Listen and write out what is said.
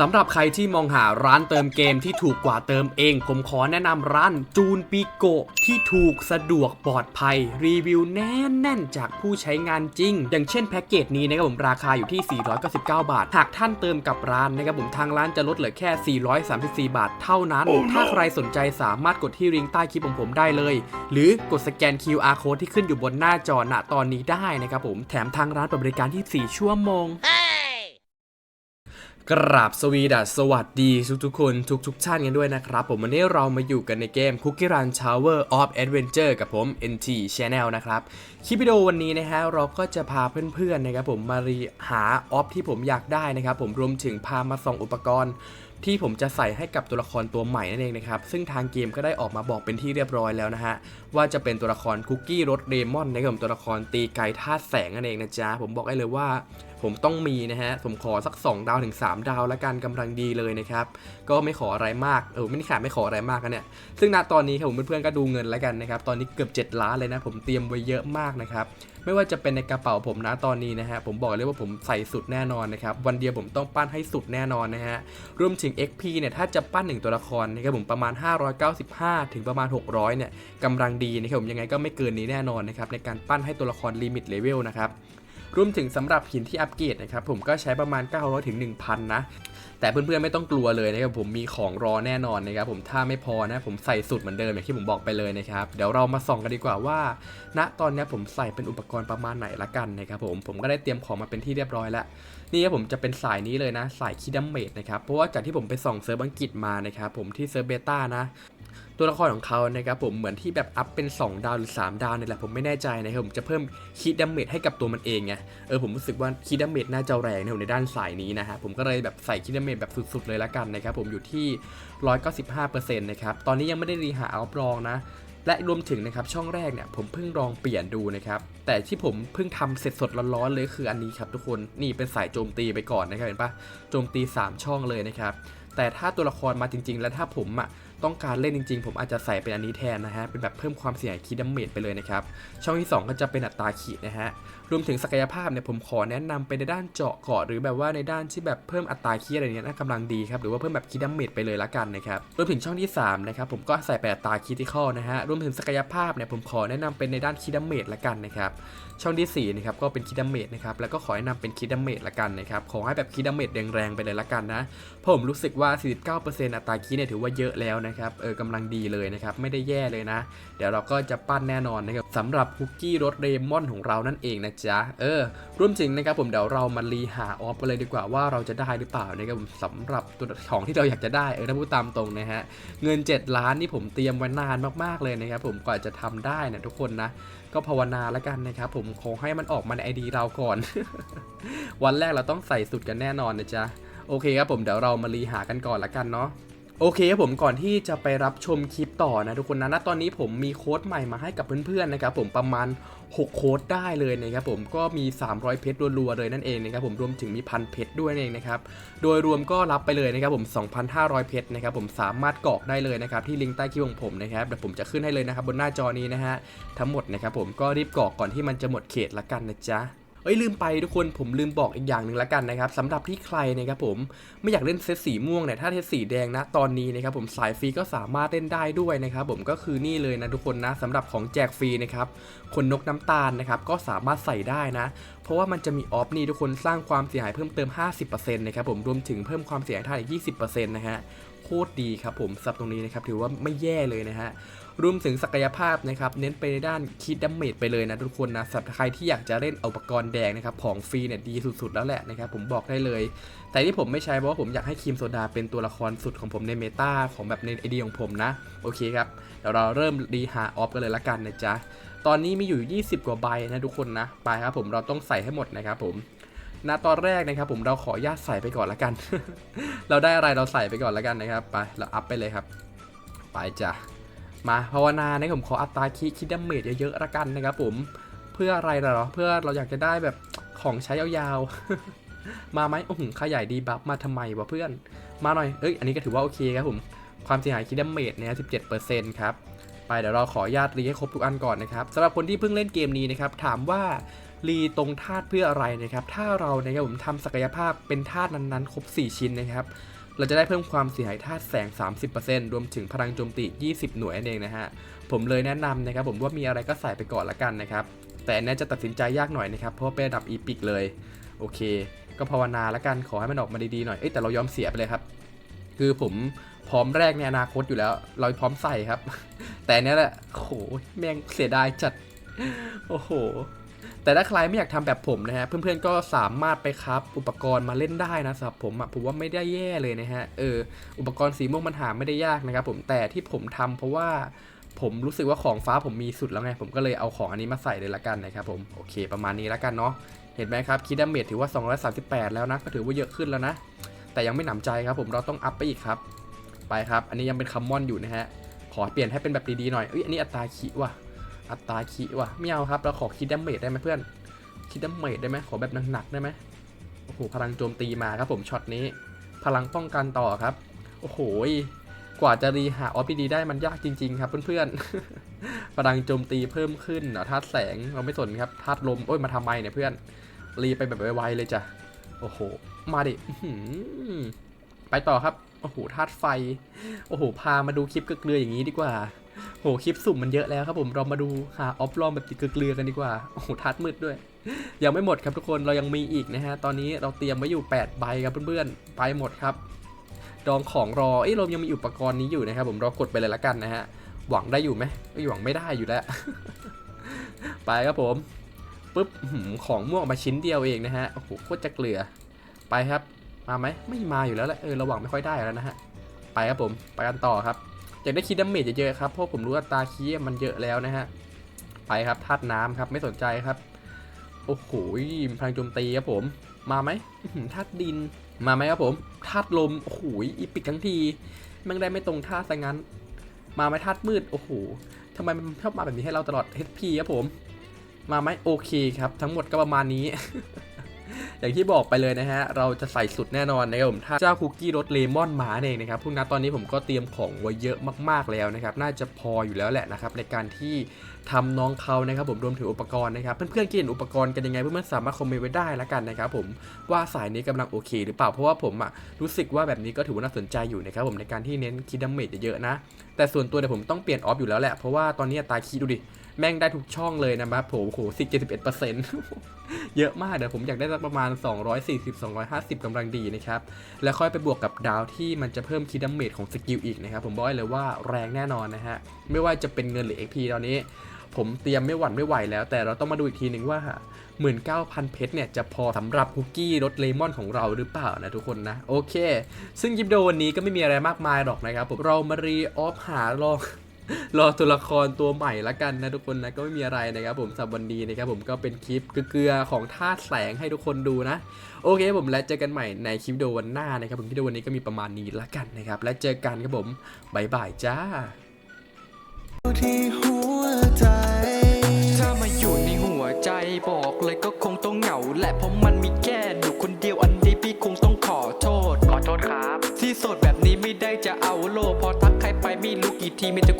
สำหรับใครที่มองหาร้านเติมเกมที่ถูกกว่าเติมเอง ผมขอแนะนำร้านจูนปิโกะที่ถูกสะดวกปลอดภัย รีวิวแน่นๆจากผู้ใช้งานจริง อย่างเช่นแพ็กเกจนี้นะครับผมราคาอยู่ที่ 499 บาท หากท่านเติมกับร้านนะครับผมทางร้านจะลดเหลือแค่ 434 บาทเท่านั้นถ้าใครสนใจสามารถกดที่ลิงก์ใต้คลิปของผมได้เลย หรือกดสแกน QR code ที่ขึ้นอยู่บนหน้าจอณตอนนี้ได้นะครับผมแถมทางร้านเปิดบริการที่ 4 ชั่วโมง กราบสวีดัสสวัสดีทุกทุกๆคนทุกทุกๆท่านกันด้วยนะครับ ผมวันนี้เรามาอยู่กันในเกม Cookie Run Tower of Adventure กับผม NT Channel นะครับ คลิปวิดีโอวันนี้นะฮะเราก็จะพาเพื่อนๆนะครับผมมารีหาออฟที่ผมอยากได้นะครับผมรวมถึงพามาส่องอุปกรณ์ ที่ผมจะใส่ให้กับตัวละครตัวใหม่นั่นเองนะครับ ซึ่งทางเกมก็ได้ออกมาบอกเป็นที่เรียบร้อยแล้วนะฮะว่าจะเป็นตัวละครคุกกี้รสเดมอนนะครับผมตัวละครตีไก่ธาตุแสงนั่นเองนะจ๊ะผมบอกได้เลยว่าผมต้องมีนะฮะผมขอสัก 2 ดาวถึง 3 ดาวแล้วกันกำลังดีเลยนะครับก็ไม่ขออะไรมากเออไม่ได้ขาดไม่ขออะไรมากนะเนี่ยซึ่งณตอนนี้ครับผมเพื่อนๆก็ดูเงินแล้วกันนะครับตอนนี้เกือบ 7 ล้านเลยนะ ผมเตรียมไว้เยอะมากนะครับไม่ว่าจะเป็นในกระเป๋าผมนะตอนนี้นะฮะผมบอกเลยว่าผมใส่สุดแน่นอนนะครับวันเดียวผมต้องปั้นให้สุดแน่นอนนะฮะรวมถึง XP เนี่ยถ้าจะปั้นหนึ่งตัวละครนะครับผมประมาณ 595 ถึงประมาณ 600เนี่ยกำลังดีนะครับผมยังไงก็ไม่เกินนี้แน่นอนนะครับในการปั้นให้ตัวละครลิมิตเลเวลนะครับ รวมถึงสำหรับหินที่อัปเกรดนะครับผมก็ใช้ประมาณ 900ถึง1,000 นะ แต่เพื่อนๆไม่ต้องกลัวเลยนะครับผมมีของรอแน่นอนนะครับผมถ้าไม่พอนะผมใส่สุดเหมือนเดิมอย่างที่ผมบอกไปเลยนะครับเดี๋ยวเรามาส่องกันดีกว่าว่า ณตอนนี้ผมใส่เป็นอุปกรณ์ประมาณไหนละกันนะครับผมผมก็ได้เตรียมของมาเป็นที่เรียบร้อยแล้วนี่ครับผมจะเป็นสายนี้เลยนะสายคิดัมเมดนะครับเพราะว่าจากที่ผมไปส่องเซิร์ฟอังกฤษมานะครับผมที่เซิร์ฟเบต้านะ ตัวละครของเขานะครับผมเหมือนที่แบบอัพเป็น 2 ดาวหรือ 3 ดาวนี่แหละผมไม่แน่ใจนะครับผมจะเพิ่มคีดัมเมดให้กับตัวมันเองไงเออผมรู้สึกว่าคีดัมเมดน่าจะแรงในด้านสายนี้นะฮะผมก็เลยแบบใส่คีดัมเมดแบบสุดๆเลยละกันนะครับผมอยู่ที่ 195%นะครับตอนนี้ยังไม่ได้รีหาอัพรองนะและรวมถึงนะครับช่องแรกเนี่ยผมเพิ่งลองเปลี่ยนดูนะครับแต่ที่ผมเพิ่งทำเสร็จสดร้อนๆเลยคืออันนี้ครับทุกคนนี่เป็นสายโจมตีไปก่อนนะครับเห็นปะโจมตี 3 ช่องเลยนะครับแต่ถ้าตัวละครมาจริง ๆ แล้วถ้าผมอะ ต้องการเล่นจริง ๆ ผมอาจจะใส่เป็นอันนี้แทนนะฮะ เป็นแบบเพิ่มความเสี่ยงคีดัมเมจไปเลยนะครับ ช่องที่ 2 ก็จะเป็นอัตราขีดนะฮะ รวมถึงศักยภาพเนี่ยผมขอแนะนำไปในด้านเจาะเกาะหรือแบบว่าในด้านที่แบบเพิ่มอัตราคีอะไรเงี้ยน่ากำลังดีครับ หรือว่าเพิ่มแบบคีดัมเมจไปเลยละกันนะครับ รวมถึงช่องที่3นะครับผมก็ใส่ไปอัตราคีติคอนะฮะ รวมถึงศักยภาพเนี่ยผมขอแนะนำเป็นในด้านคีดัมเมจละกันนะครับ ช่องที่4นะครับก็เป็นคิดดัมเมจนะครับ แล้วก็ขอแนะนำเป็นคิดดัมเมจละกันนะครับ ขอให้แบบคิดดัมเมจแรงๆไปเลยละกันนะผมรู้สึกว่า 49%อัตราคิดเนี่ยถือว่าเยอะแล้วนะครับเออกำลังดีเลยนะครับไม่ได้แย่เลยนะ เดี๋ยวเราก็จะปั้นแน่นอนนะครับสำหรับคุกกี้รสเรมอนของเรานั่นเองนะจ๊ะเออรวมถึงนะครับผมเดี๋ยวเรามารีหาออฟกันเลยดีกว่าว่าเราจะได้หรือเปล่านะครับผมสำหรับตัวของที่เราอยากจะได้เออถ้าพูดตามตรงนะฮะเงิน 7 ล้านนี่ผมเตรียมไว้นานมากๆเลยนะครับผมกว่าจะทำได้นะทุกคนนะก็ภาวนาแล้วกันนะครับผมขอให้มันออกมาในไอดีเราก่อน วันแรกเราต้องใส่สุดกันแน่นอนนะจ๊ะโอเคครับผมเดี๋ยวเรามารีหากันก่อนละกันเนาะ โอเคครับผมก่อนที่จะไปรับชมคลิปต่อนะทุกคนนะณตอนนี้ผมมีโค้ดใหม่มาให้กับเพื่อนๆนะครับผมประมาณ 6 โค้ดได้เลยนะครับผมก็มี 300 เพชรรัวๆเลยนั่นเองนะครับผมรวมถึงมีพันเพชรด้วยนั่นเองนะครับโดยรวมก็รับไปเลยนะครับผม 2,500 เพชรนะครับผมสามารถกรอกได้เลยนะครับที่ลิงก์ใต้คลิปของผมนะครับเดี๋ยวผมจะขึ้นให้เลยนะครับบนหน้าจอนี้นะฮะทั้งหมดนะครับผมก็รีบกรอกก่อนที่มันจะหมดเขตละกันนะจ๊ะ เอ้ยลืมไปทุกคนผมลืมบอกอีกอย่างหนึ่งละกันนะครับสำหรับที่ใครนะครับผมไม่อยากเล่นเซตสีม่วงเนี่ยถ้าเซตสีแดงนะตอนนี้นะครับผมสายฟรีก็สามารถเล่นได้ด้วยนะครับผมก็คือนี่เลยนะทุกคนนะสำหรับของแจกฟรีนะครับคนนกน้ำตาลนะครับก็สามารถใส่ได้นะเพราะว่ามันจะมีออฟนี่ทุกคนสร้างความเสียหายเพิ่มเติม 50%นะครับผมรวมถึงเพิ่มความเสียหายท่าอีก 20%นะฮะ โคตรดีครับผมสับตรงนี้นะครับถือว่าไม่แย่เลยนะฮะรวมถึงศักยภาพนะครับเน้นไปในด้านคิดดัมเมจไปเลยนะทุกคนนะสำหรับใครที่อยากจะเล่นอุปกรณ์แดงนะครับของฟรีเนี่ยดีสุดๆแล้วแหละนะครับผมบอกได้เลย แต่ที่ผมไม่ใช้เพราะว่าผมอยากให้ครีมโซดาเป็นตัวละครสุดของผมในเมตาของแบบในไอเดียของผมนะโอเคครับเดี๋ยวเราเริ่มรีหาออฟกันเลยละกันนะจ๊ะตอนนี้มีอยู่ 20 กว่าใบนะทุกคนนะไปครับผมเราต้องใส่ให้หมดนะครับผม ณตอนแรกนะครับผมเราขอญาตใส่ไปก่อนละกัน เราได้อะไรเราใส่ไปก่อนละกันนะครับ ไปเราอัพไปเลยครับ ไปจ้ะ มาภาวนานะผมขออัตราคิคิดดัมเมจเยอะๆละกันนะครับผม เพื่ออะไรเหรอ เพื่อเราอยากจะได้แบบของใช้ยาวๆ มาไหมโอ้โหขยายดีบัฟมาทำไมวะเพื่อน มาหน่อย เอ้ย อันนี้ก็ถือว่าโอเคครับผม ความเสียหายคิดดัมเมจเนี่ย17%ครับ ไปเดี๋ยวเราขอญาตรีให้ครบทุกอันก่อนนะครับสำหรับคนที่เพิ่งเล่นเกมนี้นะครับถามว่ารีตรงธาตุเพื่ออะไรนะครับ ถ้าเรานะครับผมทำศักยภาพเป็นธาตุนั้นๆ ครบ 4 ชิ้นนะครับ เราจะได้เพิ่มความเสียหายธาตุแสง 30%รวมถึงพลังโจมตี 20 หน่วยนั่นเองนะฮะ ผมเลยแนะนำนะครับผมว่ามีอะไรก็ใส่ไปก่อนละกันนะครับ แต่นเนี้ยจะตัดสินใจยากหน่อยนะครับ เพราะเป็นระดับอีพิกเลย โอเค ก็ภาวนาละกันขอให้มันออกมาดีๆหน่อย เอ้แต่เรายอมเสียไปเลยครับ คือผม พร้อมแรกในอนาคตอยู่แล้ว เราพร้อมใส่ครับ แต่เนี้ยแหละโอ้โหแม่งเสียดายจัด โอ้โห แต่ถ้าใครไม่อยากทำแบบผมนะฮะ เพื่อนๆก็สามารถไปครับ อุปกรณ์มาเล่นได้นะสำหรับผมอะผมว่าไม่ได้แย่เลยนะฮะ เออ อุปกรณ์สีม่วงมันหาไม่ได้ยากนะครับผม แต่ที่ผมทำเพราะว่าผมรู้สึกว่าของฟ้าผมมีสุดแล้วไง ผมก็เลยเอาของอันนี้มาใส่เลยละกันนะครับผม โอเค ประมาณนี้ละกันเนาะ เห็นไหมครับ คิดดาเมจถือว่า 238 แล้วนะ ก็ถือว่าเยอะขึ้นแล้วนะ แต่ยังไม่หนำใจครับผม เราต้องอัพไปอีกครับ ไปครับ อันนี้ยังเป็นคัมมอนอยู่นะฮะ ขอเปลี่ยนให้เป็นแบบดีๆหน่อยเอ้ยอันนี้อัตราคิว่ะ อัตราคิว่ะไม่เอาครับ เราขอคิดดาเมจได้ไหมเพื่อน คิดดาเมจได้ไหมขอแบบหนักๆได้ไหมโอ้โห พลังโจมตีมาครับผมช็อตนี้ พลังป้องกันต่อครับ โอ้โห กว่าจะรีหาออฟดีได้มันยากจริง ๆ ครับเพื่อนๆ พลังโจมตีเพิ่มขึ้นเหรอธาตุแสงเราไม่สนครับ ธาตุลม โอ้ย มาทำไมเนี่ยเพื่อน รีไปแบบไวๆเลยจ้ะ โอ้โห มาดิไปต่อครับ โอ้โหธาตุไฟ โอ้โห พามาดูคลิปเกลืออย่างนี้ดีกว่า โห คลิปสุ่มมันเยอะแล้วครับผมเรามาดูหาออฟลอมแบบเกลือกันดีกว่า โอ้โหธาตุมืดด้วย ยังไม่หมดครับทุกคน เรายังมีอีกนะฮะ ตอนนี้เราเตรียมไว้อยู่ 8 ใบครับเพื่อนๆ ไปหมดครับ ดองของรอ เอ้ยเรายังมีอุปกรณ์นี้อยู่นะครับผมเรากดไปเลยละกันนะฮะ หวังได้อยู่ไหมหวังไม่ได้อยู่แล้ว ไปครับผมปุ๊บของม่วงมาชิ้นเดียวเองนะฮะ โอ้โห โคตรจะเกลือ ไปครับ มาไหมไม่มาอยู่แล้วแหละเออระหวังไม่ค่อยได้แล้วนะฮะไปครับผมไปกันต่อครับอยากได้คีดดาเมจเยอะๆครับเพราะผมรู้ว่าตาคีมันเยอะแล้วนะฮะไปครับธาตุน้ำครับไม่สนใจครับโอ้โหพลังโจมตีครับผมมาไหมธาตุดินมาไหมครับผมธาตุลมโอ้โหอีปิกทั้งทีแมันได้ไม่ตรงธาซะงั้น มาไหมธาตุมืดโอ้โหทำไมมันชอบมาแบบนี้ให้เราตลอด HP ครับผม มาไหมโอเคครับ ทั้งหมดก็ประมาณนี้ อย่างที่บอกไปเลยนะฮะเราจะใส่สุดแน่นอนนะครับผมถ้าเจ้าคุกกี้รสเลมอนมาเองนะครับพวกนั้นตอนนี้ผมก็เตรียมของไว้เยอะมากๆแล้วนะครับน่าจะพออยู่แล้วแหละนะครับในการที่ทำน้องเขานะครับผมรวมถึงอุปกรณ์นะครับเพื่อนๆกินอุปกรณ์กันยังไงเพื่อนๆสามารถคอมเมนต์ไว้ได้ละกันนะครับผมว่าสายนี้กำลังโอเค หรือเปล่าเพราะว่าผมอะรู้สึกว่าแบบนี้ก็ถือว่าน่าสนใจอยู่นะครับผมในการที่เน้นคิดดาเมจเยอะๆนะแต่ส่วนตัวเดี๋ยวผมต้องเปลี่ยนออฟอยู่แล้วแหละเพราะว่าตอนนี้ตาคีย์ดูดิแม่งได้ทุกช่องเลยนะครับผมโอ้โหสิบเจ็ดสิบเอ็ดเปอร์เซ็นต์ เยอะมากเดี๋ยวผมอยากได้ประมาณ 240 250กำลังดีนะครับ แล้วค่อยไปบวกกับดาวที่มันจะเพิ่มคีดดาเมจของสกิลอีกนะครับ ผมบอกเลยว่าแรงแน่นอนนะฮะ ไม่ว่าจะเป็นเงินหรือ XP ตอนนี้ ผมเตรียมไม่หวั่นไม่ไหวแล้ว แต่เราต้องมาดูอีกทีหนึ่งว่า 19,000 เพชรเนี่ยจะพอสำหรับคุกกี้รสเลมอนของเราหรือเปล่านะทุกคนนะ โอเค ซึ่งยิปโดวันนี้ก็ไม่มีอะไรมากมายหรอกนะครับผมเรามารีออฟหาลอง รอตัวละครตัวใหม่ละกันนะทุกคนนะก็ไม่มีอะไรนะครับผมสำหรับวันนี้นะครับผมก็เป็นคลิปเกลือของธาตุแสงให้ทุกคนดูนะ โอเคผมและเจอกันใหม่ในคลิปวิดีโอวันหน้านะครับผมคลิปวิดีโอวันนี้ก็มีประมาณนี้ละกันนะครับและเจอกันครับผมบายบายจ้าที่หัวใจถ้ามาอยู่ในหัวใจบอกเลยก็คงต้องเหงาแหละเพราะมันมีแค่หนูคนเดียวอันนี้พี่คงต้องขอโทษ ขอโทษครับ ที่โสดแบบนี้ไม่ได้จะเอาโลพอทักใครไปไม่รู้กี่ทีมีแต่